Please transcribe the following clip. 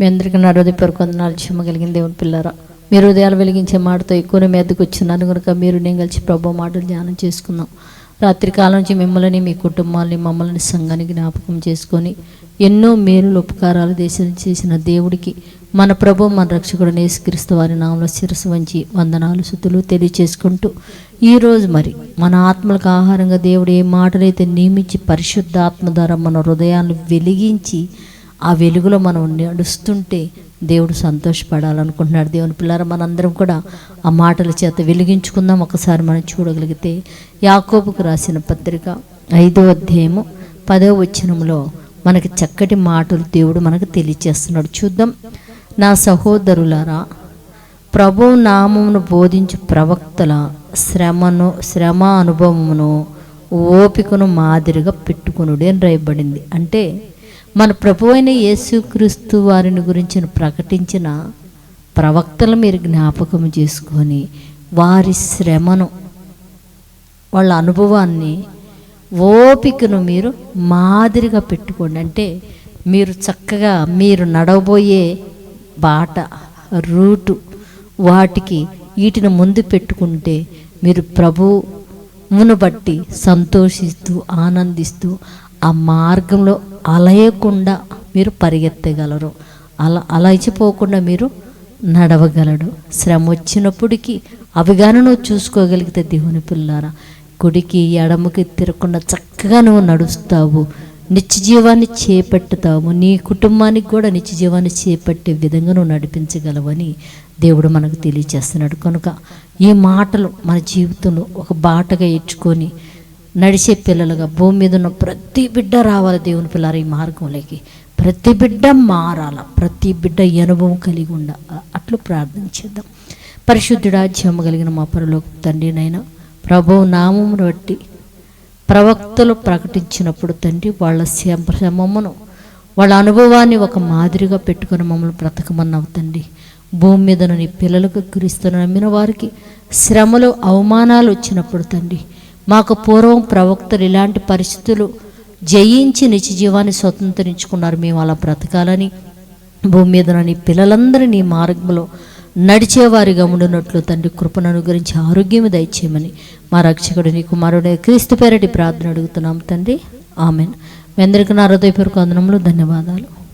మీ అందరికీ నా హృదయపూర్వక వందనాలు క్షమ కలిగిన దేవుని పిల్లరా. మీరు హృదయాలు వెలిగించే మాటతో ఎక్కువ మీదకి వచ్చినాను కనుక మీరు నేను కలిసి ప్రభు మాటలు ధ్యానం చేసుకుందాం. రాత్రి కాలం నుంచి మిమ్మల్ని మీ కుటుంబాలని మమ్మల్ని సంఘాన్ని జ్ఞాపకం చేసుకొని ఎన్నో మేలు ఉపకారాలు దేశం చేసిన దేవుడికి మన ప్రభు మన రక్షకుడు నేసుక్రీస్తు వారి నామలో శిరస్సు వంచి వందనాలు శుద్ధులు తెలియచేసుకుంటూ ఈరోజు మరి మన ఆత్మలకు ఆహారంగా దేవుడు ఏ మాటలైతే నియమించి పరిశుద్ధాత్మ ద్వారా మన హృదయాలను వెలిగించి ఆ వెలుగులో మనం నడుస్తుంటే దేవుడు సంతోషపడాలనుకుంటున్నాడు. దేవుని పిల్లర మనందరం కూడా ఆ మాటల చేత వెలిగించుకుందాం. ఒకసారి మనం చూడగలిగితే యాకోబుకు రాసిన పత్రిక ఐదో అధ్యాయము పదో వచనంలో మనకి చక్కటి మాటలు దేవుడు మనకు తెలియచేస్తున్నాడు. చూద్దాం. నా సహోదరులారా ప్రభు నామమును బోధించు ప్రవక్తల శ్రమను శ్రమ అనుభవమును ఓపికను మాదిరిగా పెట్టుకునుడే అని రాయబడింది. అంటే మన ప్రభు అయిన యేసుక్రీస్తు వారిని గురించి ప్రకటించిన ప్రవక్తలు మీరు జ్ఞాపకం చేసుకొని వారి శ్రమను వాళ్ళ అనుభవాన్ని ఓపికను మీరు మాదిరిగా పెట్టుకోండి. అంటే మీరు చక్కగా మీరు నడవబోయే బాట రూటు వాటికి వీటిని ముందు పెట్టుకుంటే మీరు ప్రభువును బట్టి సంతోషిస్తూ ఆనందిస్తూ ఆ మార్గంలో అలయకుండా మీరు పరిగెత్తగలరు. అలా అలచిపోకుండా మీరు నడవగలడు శ్రమ వచ్చినప్పటికీ అవిగాను నువ్వు చూసుకోగలిగితే దేవుని పిల్లారా కుడికి ఎడమకి తిరగకుండా చక్కగా నువ్వు నడుస్తావు. నిత్య జీవాన్ని చేపట్టుతావు. నీ కుటుంబానికి కూడా నిత్య జీవాన్ని చేపట్టే విధంగా నువ్వు నడిపించగలవని దేవుడు మనకు తెలియచేస్తున్నాడు. కనుక ఈ మాటలు మన జీవితంలో ఒక బాటగా ఇచ్చుకొని నడిచే పిల్లలుగా భూమి మీద ఉన్న ప్రతి బిడ్డ రావాలి దేవుని పిల్లలు ఈ మార్గంలోకి. ప్రతి బిడ్డ మారాల ప్రతి బిడ్డ అనుభవం కలిగి ఉండ అట్లు ప్రార్థించేద్దాం పరిశుద్ధుడా జమ్మ కలిగిన మా పరలోక తండ్రినైనా ప్రభువు నామమును బట్టి ప్రవక్తలు ప్రకటించినప్పుడు తండ్రి వాళ్ళ శ్రమమును వాళ్ళ అనుభవాన్ని ఒక మాదిరిగా పెట్టుకుని మమ్మల్ని బ్రతకమన్నావు తండ్రి. భూమి మీద నీ పిల్లలకు క్రీస్తును నమ్మిన వారికి శ్రమలు అవమానాలు వచ్చినప్పుడు తండ్రి మాకు పూర్వం ప్రవక్తలు ఇలాంటి పరిస్థితులు జయించి నిత్య జీవాన్ని స్వతంత్రించుకున్నారు. మేము అలా బ్రతకాలని భూమి మీద నీ పిల్లలందరినీ నీ మార్గంలో నడిచేవారిగా ఉండినట్లు తండ్రి కృపను గురించి ఆరోగ్యం దయచేయమని మా రక్షకుడు నీ కుమారుడే క్రీస్తు పేరటి ప్రార్థన అడుగుతున్నాం తండ్రి. ఆమెన్. మీ అందరికీ నా హృదయపూర్వక అందనంలో ధన్యవాదాలు.